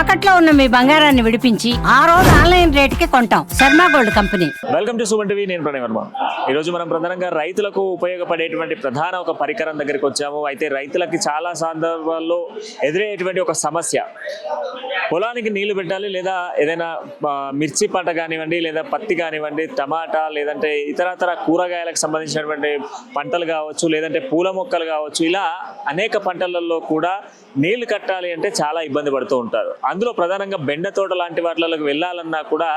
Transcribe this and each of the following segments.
తాకట్లో ఉన్న మీ బంగారాన్ని విడిపించి ఆ రోజు ఆన్లైన్ రేటుకి కొంటాం. Sharma gold company. Welcome to Suman TV నేను ప్రణయ్ వర్మ. ఈరోజు మనం ప్రధానంగా రైతులకు ఉపయోగపడేటువంటి ప్రధాన ఒక పరికరం దగ్గరికి వచ్చాము. అయితే రైతులకి చాలా సందర్భాల్లో ఎదురయ్యేటువంటి ఒక సమస్య పొలానికి నీళ్ళు పెట్టాలి లేదా ఏదైనా మిర్చి పంట కానివ్వండి లేదా పత్తి కానివ్వండి టమాటా లేదంటే ఇతరతర కూరగాయలకు సంబంధించినటువంటి పంటలు కావచ్చు లేదంటే పూల మొక్కలు కావచ్చు ఇలా అనేక పంటలలో కూడా నీళ్ళు కట్టాలి అంటే చాలా ఇబ్బంది పడుతూ ఉంటారు. అందులో ప్రధానంగా బెండ తోట లాంటి వాటిలోకి వెళ్ళాలన్నా కూడా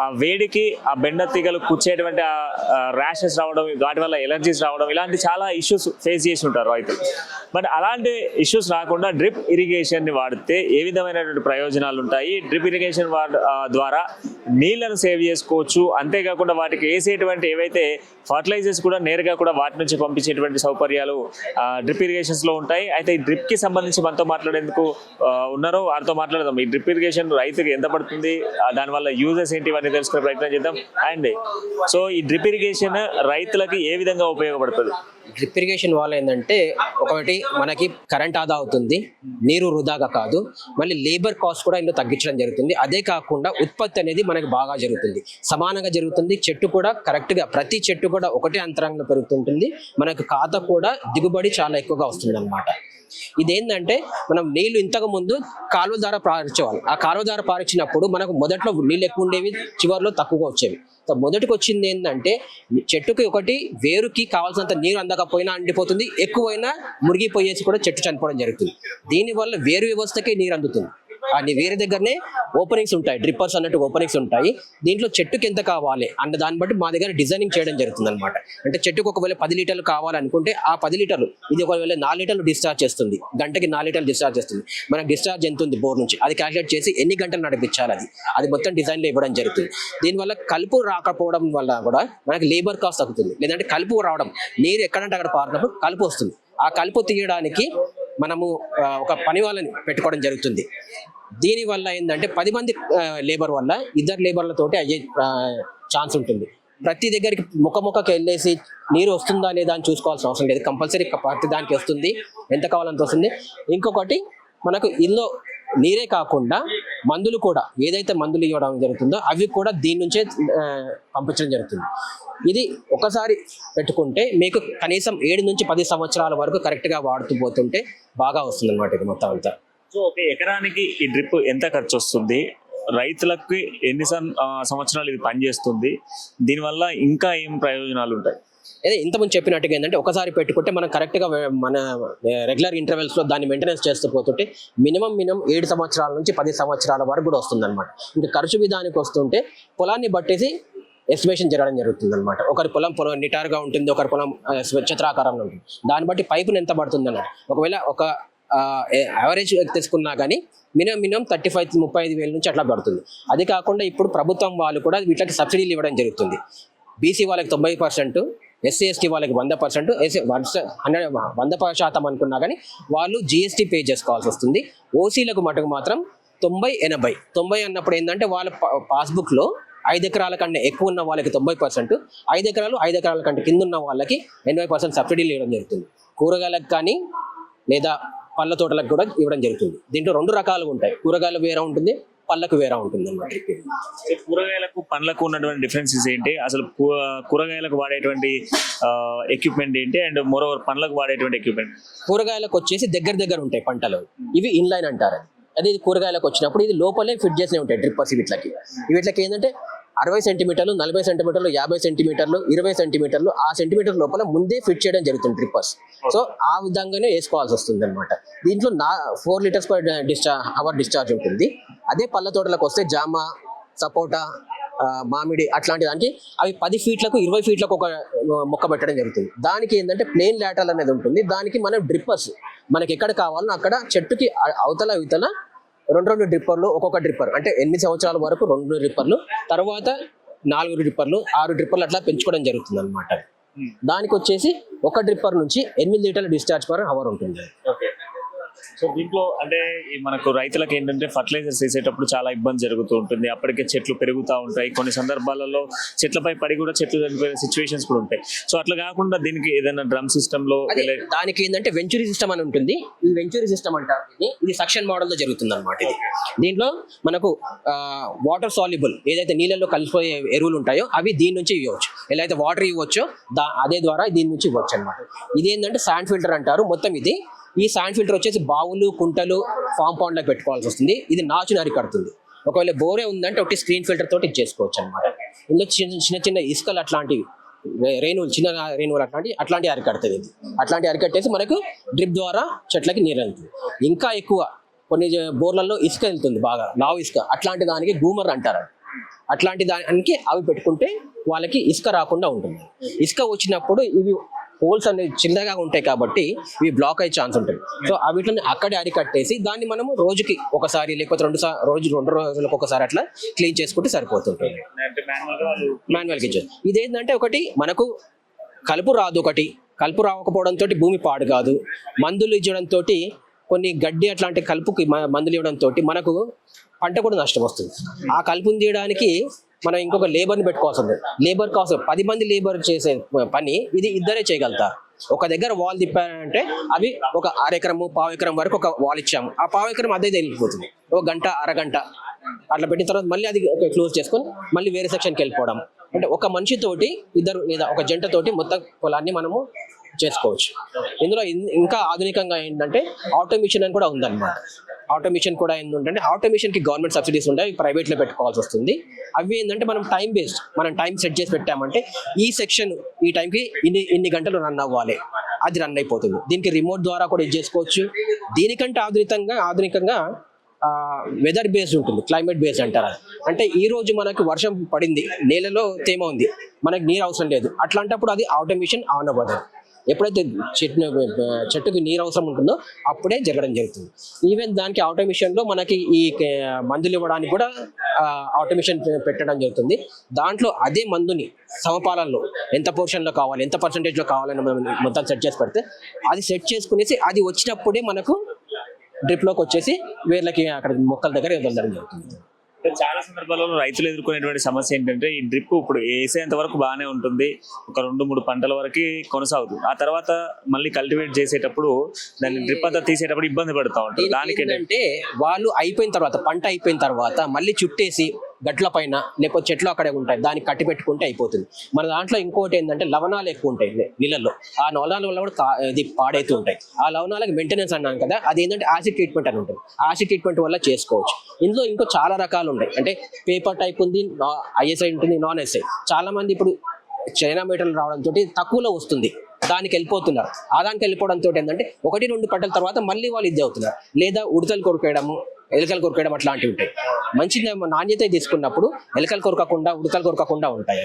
ఆ వేడికి ఆ బెండ తీగలు కూర్చేటువంటి ర్యాషెస్ రావడం వాటి వల్ల ఎలర్జీస్ రావడం ఇలాంటి చాలా ఇష్యూస్ ఫేస్ చేసి ఉంటారు రైతులు బట్ అలాంటి ఇష్యూస్ రాకుండా డ్రిప్ ఇరిగేషన్ని వాడితే ఏ విధమైనటువంటి ప్రయోజనాలు ఉంటాయి? డ్రిప్ ఇరిగేషన్ ద్వారా నీళ్ళను సేవ్ చేసుకోవచ్చు. అంతేకాకుండా వాటికి వేసేటువంటి ఏవైతే ఫర్టిలైజర్స్ కూడా నేరుగా కూడా వాటి నుంచి పంపించేటువంటి సౌకర్యాలు డ్రిప్ ఇరిగేషన్స్లో ఉంటాయి. అయితే ఈ డ్రిప్కి సంబంధించి మనతో మాట్లాడేందుకు ఉన్నారో వారితో మాట్లాడదాం. ఈ డ్రిప్ ఇరిగేషన్ రైతుకి ఎంత పడుతుంది? దానివల్ల యూజెస్ ఏంటి? ఇవన్నీ తెలుసుకునే ప్రయత్నం చేద్దాం. అండ్ సో ఈ డ్రిప్ ఇరిగేషన్ రైతులకి ఏ విధంగా ఉపయోగపడుతుంది? డ్రిప్ ఇరిగేషన్ వల్ల ఏంటంటే ఒకటి మనకి కరెంట్ ఆదా అవుతుంది నీరు వృధాగా కాదు మళ్ళీ లేబర్ కాస్ట్ కూడా ఇందులో తగ్గించడం జరుగుతుంది. అదే కాకుండా ఉత్పత్తి అనేది మనకి బాగా జరుగుతుంది. సమానంగా జరుగుతుంది చెట్టు కూడా కరెక్ట్గా ప్రతి చెట్టు కూడా ఒకటే అంతరంగంలో పెరుగుతుంటుంది. మనకు ఖాతా కూడా దిగుబడి చాలా ఎక్కువగా వస్తుంది అనమాట ఇదేంటంటే మనం నీళ్ళు ఇంతకు ముందు కాలువ ద్వారా పారించేవాళ్ళం ఆ కాలువ ద్వారా పారించినప్పుడు మనకు మొదట్లో నీళ్ళు ఎక్కువ ఉండేవి చివరిలో తక్కువగా వచ్చేవి. మొదటికి వచ్చింది ఏంటంటే చెట్టుకి ఒకటి వేరుకి కావాల్సినంత నీరు అందకపోయినా అండిపోతుంది ఎక్కువైనా మురిగిపోయేసి కూడా చెట్టు చనిపోవడం జరుగుతుంది. దీనివల్ల వేరు వ్యవస్థకి నీరు అందుతుంది. ఆ వేరే దగ్గరనే ఓపెనింగ్స్ ఉంటాయి. డ్రిప్పర్స్ అన్నట్టు ఓపెనింగ్స్ ఉంటాయి. దీంట్లో చెట్టుకి ఎంత కావాలి అన్న దాన్ని బట్టి మా దగ్గర డిజైనింగ్ చేయడం జరుగుతుంది అనమాట అంటే చెట్టుకు ఒకవేళ పది లీటర్లు కావాలనుకుంటే ఆ పది లీటర్లు ఇది ఒకవేళ నాలుగు లీటర్లు డిశ్చార్జ్ చేస్తుంది. గంటకి నాలుగు లీటర్లు డిశ్చార్జ్ చేస్తుంది. మనకు డిశ్చార్జ్ ఎంత ఉంది బోర్ నుంచి? అది క్యాల్కులేట్ చేసి ఎన్ని గంటలు నడిపించాలి అది? అది మొత్తం డిజైన్లో ఇవ్వడం జరుగుతుంది. దీనివల్ల కలుపు రాకపోవడం వల్ల కూడా మనకి లేబర్ కాస్ట్ తగ్గుతుంది. లేదంటే కలుపు రావడం నీరు ఎక్కడంటే అక్కడ పారినప్పుడు కలుపు వస్తుంది. ఆ కలుపు తీయడానికి మనము ఒక పని వాళ్ళని పెట్టుకోవడం జరుగుతుంది. దీనివల్ల ఏంటంటే పది మంది లేబర్ వల్ల ఇద్దరు లేబర్లతోటి అయ్యే ఛాన్స్ ఉంటుంది. ప్రతి దగ్గరికి ముఖ ముఖకి వెళ్ళేసి నీరు వస్తుందా లేదా అని చూసుకోవాల్సిన అవసరం లేదు. కంపల్సరీ ప్రతి దానికి వస్తుంది. ఎంత కావాలంత వస్తుంది. ఇంకొకటి మనకు ఇందులో నీరే కాకుండా మందులు కూడా ఏదైతే మందులు ఇవ్వడం జరుగుతుందో అవి కూడా దీని నుంచే పంపించడం జరుగుతుంది. ఇది ఒకసారి పెట్టుకుంటే మీకు కనీసం ఏడు నుంచి పది సంవత్సరాల వరకు కరెక్ట్గా వాడుతూ పోతుంటే బాగా వస్తుంది అనమాట ఇది మొత్తం అంతా. సో ఒక ఎకరానికి ఈ డ్రిప్ ఎంత ఖర్చు వస్తుంది? రైతులకి ఎన్ని సంవత్సరాలు ఇది పనిచేస్తుంది? దీనివల్ల ఇంకా ఏం ప్రయోజనాలు ఉంటాయి? అదే ఇంతకుముందు చెప్పినట్టుగా ఏంటంటే ఒకసారి పెట్టుకుంటే మనం కరెక్ట్గా మన రెగ్యులర్ ఇంటర్వెల్స్లో దాన్ని మెయింటెనెన్స్ చేస్తూ పోతుంటే మినిమం మినిమం ఏడు సంవత్సరాల నుంచి పది సంవత్సరాల వరకు కూడా వస్తుంది అనమాట ఇంకా ఖర్చు విధానికి వస్తుంటే పొలాన్ని బట్టేసి ఎస్టిమేషన్ జరగడం జరుగుతుంది అనమాట ఒకరి పొలం పొలం నిటారుగా ఉంటుంది ఒకరి పొలం చిత్రాకారంలో ఉంటుంది. దాన్ని బట్టి పైపును ఎంత పడుతుంది ఒకవేళ ఒక యావరేజ్ తీసుకున్నా కానీ మినిమం మినిమం థర్టీ ఫైవ్ ముప్పై ఐదు వేల నుంచి అట్లా పడుతుంది. అది కాకుండా ఇప్పుడు ప్రభుత్వం వాళ్ళు కూడా వీటికి సబ్సిడీలు ఇవ్వడం జరుగుతుంది. బీసీ వాళ్ళకి తొంభై పర్సెంట్ ఎస్సీ ఎస్టీ వాళ్ళకి వంద పర్సెంట్ హండ్రెడ్ వంద శాతం అనుకున్నా కానీ వాళ్ళు జిఎస్టీ పే చేసుకోవాల్సి వస్తుంది. ఓసీలకు మటుకు మాత్రం తొంభై ఎనభై. తొంభై అన్నప్పుడు ఏంటంటే వాళ్ళ పాస్బుక్లో ఐదు ఎకరాల కంటే ఎక్కువ ఉన్న వాళ్ళకి తొంభై పర్సెంట్ ఐదు ఎకరాలు ఐదు ఎకరాల కంటే కింద ఉన్న వాళ్ళకి ఎనభై పర్సెంట్ సబ్సిడీలు ఇవ్వడం జరుగుతుంది. కూరగాయలకు కానీ లేదా పళ్ళ తోటలకు కూడా ఇవ్వడం జరుగుతుంది. దీంట్లో రెండు రకాలుగా ఉంటాయి. కూరగాయలు వేరే ఉంటుంది పళ్ళకు వేరే ఉంటుంది అన్నమాట సో కూరగాయలకు పండ్లకు ఉన్నటువంటి డిఫరెన్సెస్ ఏంటి? అసలు కూరగాయలకు వాడేటువంటి ఎక్విప్మెంట్ ఏంటి? అండ్ మోరోవర్ పండ్లకు వాడేటువంటి ఎక్విప్మెంట్ కూరగాయలకు వచ్చేసి దగ్గర దగ్గర ఉంటాయి పంటలు. ఇవి ఇన్లైన్ అంటారు. అదే ఇది కూరగాయలకు వచ్చినప్పుడు ఇది లోపలే ఫిట్ చేసినవి ఉంటాయి డ్రిప్పర్స్ వీటికి వీటికి ఏంటంటే అరవై సెంటీమీటర్లు నలభై సెంటీమీటర్లు యాభై సెంటీమీటర్లు ఇరవై సెంటీమీటర్లు ఆ సెంటీమీటర్ లోపల ముందే ఫిట్ చేయడం జరుగుతుంది డ్రిప్పర్స్ సో ఆ విధంగానే వేసుకోవాల్సి వస్తుంది అనమాట దీంట్లో నా four litres per discharge hour discharge ఉంటుంది. అదే పళ్ళ తోటలకు వస్తే జామ సపోటా మామిడి అట్లాంటి దానికి అవి పది ఫీట్లకు ఇరవై ఫీట్లకు ఒక మొక్క పెట్టడం జరుగుతుంది. దానికి ఏంటంటే ప్లేన్ లాటరల్ అనేది ఉంటుంది. దానికి మనం డ్రిప్పర్స్ మనకి ఎక్కడ కావాలనో అక్కడ చెట్టుకి అవతల ఇవతల రెండు రెండు డ్రిప్పర్లు ఒక్కొక్క డ్రిప్పర్ అంటే ఎనిమిది సంవత్సరాల వరకు రెండు డ్రిప్పర్లు తర్వాత నాలుగు డ్రిప్పర్లు ఆరు డ్రిప్పర్లు అట్లా పెంచుకోవడం జరుగుతుంది అనమాట దానికి వచ్చేసి ఒక డ్రిప్పర్ నుంచి ఎనిమిది లీటర్ల డిశ్చార్జ్ పర్ అవర్ ఉంటుంది. సో దీంట్లో అంటే మనకు రైతులకు ఏంటంటే ఫర్టిలైజర్స్ వేసేటప్పుడు చాలా ఇబ్బంది జరుగుతూ ఉంటుంది. అప్పటికే చెట్లు పెరుగుతూ ఉంటాయి. కొన్ని సందర్భాలలో చెట్లపై పడి కూడా చెట్లు చనిపోయిన సిచ్యువేషన్స్ కూడా ఉంటాయి. సో అట్లా కాకుండా దీనికి ఏదైనా డ్రమ్ సిస్టమ్లో దానికి ఏంటంటే వెంచురీ సిస్టమ్ అని ఉంటుంది. ఈ వెంచురీ సిస్టమ్ అంటారు ఇది. ఇది సక్షన్ మోడల్లో జరుగుతుంది అనమాట ఇది దీంట్లో మనకు వాటర్ సాల్యుబుల్ ఏదైతే నీళ్ళల్లో కలిసిపోయే ఎరువులు ఉంటాయో అవి దీని నుంచి ఇవ్వచ్చు. ఎలా అయితే వాటర్ ఇవ్వచ్చో దా అదే ద్వారా దీని నుంచి ఇవ్వచ్చు అనమాట ఇది ఏంటంటే శాండ్ ఫిల్టర్ అంటారు. మొత్తం ఇది ఈ శాండ్ ఫిల్టర్ వచ్చేసి బావులు కుంటలు కాంపౌండ్లకు పెట్టుకోవాల్సి వస్తుంది. ఇది నాచు నరికడుతుంది ఒకవేళ బోరే ఉందంటే ఒకటి స్క్రీన్ ఫిల్టర్ తోటి చేసుకోవచ్చు అనమాట ఇందులో చిన్న చిన్న చిన్న ఇసుకలు అట్లాంటివి రేణువులు చిన్న రేణువులు అట్లాంటి అట్లాంటి అరికడుతుంది ఇది. అట్లాంటి అరికట్టేసి మనకు డ్రిప్ ద్వారా చెట్లకి నీరు వెళ్తుంది. ఇంకా ఎక్కువ కొన్ని బోర్లలో ఇసుక వెళ్తుంది బాగా లావు ఇసుక. అట్లాంటి దానికి గూమర్ అంటారు. అట్లాంటి దానికి అవి పెట్టుకుంటే వాళ్ళకి ఇసుక రాకుండా ఉంటుంది. ఇసుక వచ్చినప్పుడు ఇవి హోల్స్ అనేవి చిన్నగా ఉంటాయి కాబట్టి ఇవి బ్లాక్ అయ్యే ఛాన్స్ ఉంటుంది సో వీటిని అక్కడే అరికట్టేసి దాన్ని మనము రోజుకి ఒకసారి లేకపోతే రెండు సార్ రోజు రెండు రోజులకు ఒకసారి అట్లా క్లీన్ చేసుకుంటే సరిపోతుంటుంది. మాన్యువల్ కిచెన్ ఇదేంటంటే ఒకటి మనకు కలుపు రాదు ఒకటి. కలుపు రాకపోవడంతో భూమి పాడు కాదు. మందులు ఇవ్వడంతో కొన్ని గడ్డి అట్లాంటి కలుపుకి మందులు ఇవ్వడంతో మనకు పంట కూడా నష్టం వస్తుంది. ఆ కలుపుని తీయడానికి మనం ఇంకొక లేబర్ని పెట్టుకోవాల్సి ఉంది లేబర్ కాస్ట్ పది మంది లేబర్ చేసే పని ఇది ఇద్దరే చేయగలుగుతారు. ఒక దగ్గర వాల్ తిప్పారంటే అవి ఒక అరెకరము పావు ఎకరం వరకు ఒక వాల్ ఇచ్చాము. ఆ పావు ఎకరం అదే వెళ్ళిపోతుంది ఒక గంట అరగంట అట్లా పెట్టిన తర్వాత మళ్ళీ అది క్లోజ్ చేసుకొని మళ్ళీ వేరే సెక్షన్కి వెళ్ళిపోవడం. అంటే ఒక మనిషితోటి ఇద్దరు లేదా ఒక జంటతోటి మొత్తం పొలాన్ని మనము చేసుకోవచ్చు. ఇందులో ఇంకా ఆధునికంగా ఏంటంటే ఆటోమిషన్ అని కూడా ఉందన్నమాట. ఆటోమేషన్ కూడా ఏంటంటే ఆటోమేషన్కి గవర్నమెంట్ సబ్సిడీస్ ఉంటాయి ప్రైవేట్లో పెట్టుకోవాల్సి వస్తుంది. అవి ఏంటంటే మనం టైం బేస్డ్ మనం టైం సెట్ చేసి పెట్టామంటే ఈ సెక్షన్ ఈ టైంకి ఇన్ని ఇన్ని గంటలు రన్ అవ్వాలి. అది రన్ అయిపోతుంది. దీనికి రిమోట్ ద్వారా కూడా ఇది చేసుకోవచ్చు. దీనికంటే ఆధునికంగా ఆధునికంగా వెదర్ బేస్డ్ ఉంటుంది. క్లైమేట్ బేస్డ్ అంటారు అది. అంటే ఈ రోజు మనకు వర్షం పడింది. నేలలో తేమ ఉంది. మనకు నీరు అవసరం లేదు. అట్లాంటప్పుడు అది ఆటోమేషన్ ఆన్ అవ్వదు. ఎప్పుడైతే చెట్టు చెట్టుకి నీరు అవసరం ఉంటుందో అప్పుడే జరగడం జరుగుతుంది. ఈవెన్ దానికి ఆటోమేషన్లో మనకి ఈ మందులు ఇవ్వడానికి కూడా ఆటోమేషన్ పెట్టడం జరుగుతుంది. దాంట్లో అదే మందుని సమపాలనలో ఎంత పోర్షన్లో కావాలి ఎంత పర్సంటేజ్లో కావాలని మనం మొత్తం సెట్ చేసి పెడితే అది సెట్ చేసుకునేసి అది వచ్చినప్పుడే మనకు డ్రిప్లోకి వచ్చేసి వేర్లకి అక్కడ మొక్కల దగ్గర ఇవ్వడం జరుగుతుంది. సందర్భాలలో రైతులు ఎదుర్కొనేటువంటి సమస్య ఏంటంటే ఈ డ్రిప్ ఇప్పుడు వేసేంత వరకు బాగానే ఉంటుంది. ఒక రెండు మూడు పంటల వరకు కొనసాగుతుంది. ఆ తర్వాత మళ్ళీ కల్టివేట్ చేసేటప్పుడు దాన్ని డ్రిప్ అంతా తీసేటప్పుడు ఇబ్బంది పడుతూ ఉంటారు. దానికి ఏంటంటే వాళ్ళు అయిపోయిన తర్వాత పంట అయిపోయిన తర్వాత మళ్ళీ చుట్టేసి గట్ల పైన లేకపోతే చెట్లు అక్కడే ఉంటాయి దాన్ని కట్టి పెట్టుకుంటే అయిపోతుంది. మన దాంట్లో ఇంకోటి ఏంటంటే లవణాలు ఎక్కువ ఉంటాయి నీళ్ళల్లో. ఆ లవణాల వల్ల కూడా ఇది పాడైతూ ఉంటాయి. ఆ లవణాలకు మెయింటెనెన్స్ అన్నాను కదా అది ఏంటంటే యాసిడ్ ట్రీట్మెంట్ అని ఉంటుంది. యాసిడ్ ట్రీట్మెంట్ వల్ల చేసుకోవచ్చు. ఇందులో ఇంకో చాలా రకాలు ఉంటాయి. అంటే పేపర్ టైప్ ఉంది ఐఎస్ఐ ఉంటుంది నాన్ ఎస్ఐ చాలా మంది ఇప్పుడు చైనా మీటర్లు రావడంతో తక్కువలో వస్తుంది. దానికి వెళ్ళిపోతున్నారు. ఆ దానికి వెళ్ళిపోవడంతో ఏంటంటే ఒకటి రెండు పంటల తర్వాత మళ్ళీ వాళ్ళు ఇది అవుతున్నారు. లేదా ఉడతలు కొరికేయడము ఎలుకలు కొరకడం అట్లాంటివి ఉంటాయి. మంచి నాణ్యత తీసుకున్నప్పుడు ఎలుకలు కొరకకుండా ఉడతలు కొరకకుండా ఉంటాయి.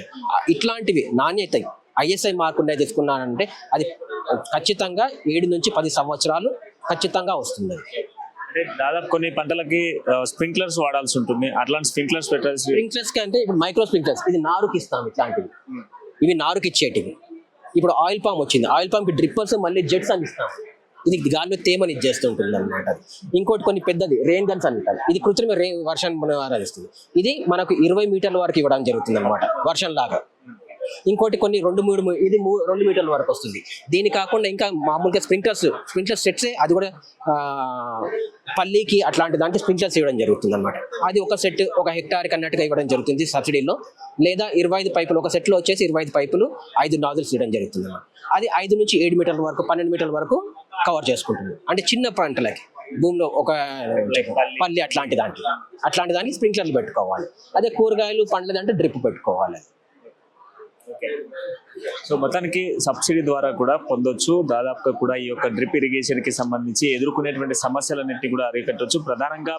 ఇట్లాంటివి నాణ్యత ఐఎస్ఐ మార్క్ ఉన్నాయి తీసుకున్నానంటే అది ఖచ్చితంగా ఏడు నుంచి పది సంవత్సరాలు ఖచ్చితంగా వస్తుంది. దాదాపు కొన్ని పంటలకి స్ప్రింక్లర్స్ వాడాల్సి ఉంటుంది. అట్లాంటి స్ప్రింక్లర్స్ పెట్టాల్సి స్ప్రింక్లర్స్ అంటే ఇప్పుడు మైక్రో స్ప్రింక్లర్స్ ఇది నారుకి ఇస్తాం ఇట్లాంటివి. ఇవి నారుకి ఇచ్చేటివి. ఇప్పుడు ఆయిల్ పామ్ వచ్చింది. ఆయిల్ పామ్కి డ్రిప్పర్స్ మళ్ళీ జెట్స్ అని ఇస్తాం. ఇది గాలిలో తేమని ఇది చేస్తుంటుంది అనమాట ఇంకోటి కొన్ని పెద్దది రెయిన్ గన్స్ అంటారు. ఇది కృత్రిమ రే వర్షం ఆరాధిస్తుంది. ఇది మనకు ఇరవై మీటర్ల వరకు ఇవ్వడం జరుగుతుంది అనమాట వర్షం లాగా ఇంకోటి కొన్ని రెండు మూడు ఇది రెండు మీటర్ల వరకు వస్తుంది. దీని కాకుండా ఇంకా మామూలుగా స్ప్రింక్లర్స్ స్ప్రింక్లర్ సెట్సే అది కూడా పల్లీకి అట్లాంటి దాంట్లో స్ప్రింక్లర్స్ ఇవ్వడం జరుగుతుంది అనమాట అది ఒక సెట్ ఒక హెక్టార్ అన్నట్టుగా ఇవ్వడం జరుగుతుంది సబ్సిడీలో. లేదా ఇరవై ఐదు పైపులు ఒక సెట్లో వచ్చేసి ఇరవై ఐదు పైపులు ఐదు నాజిల్స్ ఇవ్వడం జరుగుతుంది అన్నమాట అది ఐదు నుంచి ఏడు మీటర్ల వరకు పన్నెండు మీటర్ల వరకు కవర్ చేసుకుంటుంది. అంటే చిన్న పంటలకి భూమిలో ఒక పల్లి అట్లాంటి దాంట్లో అట్లాంటి దానికి స్ప్రింక్లర్లు పెట్టుకోవాలి. అదే కూరగాయలు పండ్లది అంటే డ్రిప్ పెట్టుకోవాలి. Okay. సో మొత్తానికి సబ్సిడీ ద్వారా కూడా పొందొచ్చు. దాదాపుగా కూడా ఈ యొక్క డ్రిప్ ఇరిగేషన్కి సంబంధించి ఎదుర్కొనేటువంటి సమస్యలన్నింటినీ కూడా అరికట్టొచ్చు. ప్రధానంగా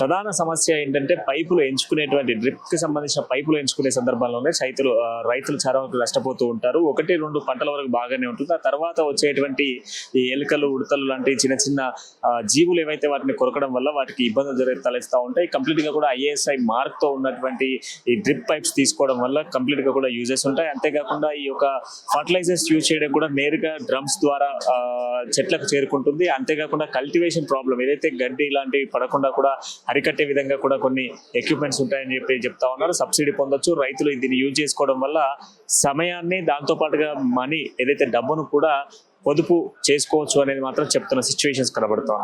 ప్రధాన సమస్య ఏంటంటే పైపులు ఎంచుకునేటువంటి డ్రిప్కి సంబంధించిన పైపులు ఎంచుకునే సందర్భంలోనే రైతులు రైతులు చాలా వరకు నష్టపోతూ ఉంటారు. ఒకటి రెండు పంటల వరకు బాగానే ఉంటుంది. ఆ తర్వాత వచ్చేటువంటి ఈ ఎలుకలు ఉడతలు లాంటి చిన్న చిన్న జీవులు ఏవైతే వాటిని కొరకడం వల్ల వాటికి ఇబ్బందులు జరిగి తలెస్తూ ఉంటాయి. కంప్లీట్గా కూడా ఐఏఎస్ఐ మార్క్తో ఉన్నటువంటి ఈ డ్రిప్ పైప్స్ తీసుకోవడం వల్ల కంప్లీట్గా కూడా యూజెస్ ఉంటాయి. ఉంటాయి అంతేకాకుండా ఈ యొక్క ఫర్టిలైజర్స్ యూజ్ చేయడం కూడా నేరుగా డ్రమ్స్ ద్వారా చెట్లకు చేరుకుంటుంది. అంతేకాకుండా కల్టివేషన్ ప్రాబ్లం ఏదైతే గడ్డి ఇలాంటివి పడకుండా కూడా అరికట్టే విధంగా కూడా కొన్ని ఎక్విప్మెంట్స్ ఉంటాయని చెప్పి చెప్తా ఉన్నారు. సబ్సిడీ పొందొచ్చు. రైతులు దీన్ని యూజ్ చేసుకోవడం వల్ల సమయాన్ని దాంతో పాటుగా మనీ ఏదైతే డబ్బును కూడా పొదుపు చేసుకోవచ్చు అనేది మాత్రం చెప్తున్న సిచ్యువేషన్స్ కనబడుతా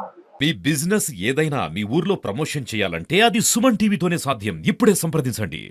మీ బిజినెస్ ఏదైనా మీ ఊర్లో ప్రమోషన్ చేయాలంటే అది సుమన్ టీవీతోనే సాధ్యం. ఇప్పుడే సంప్రదించండి.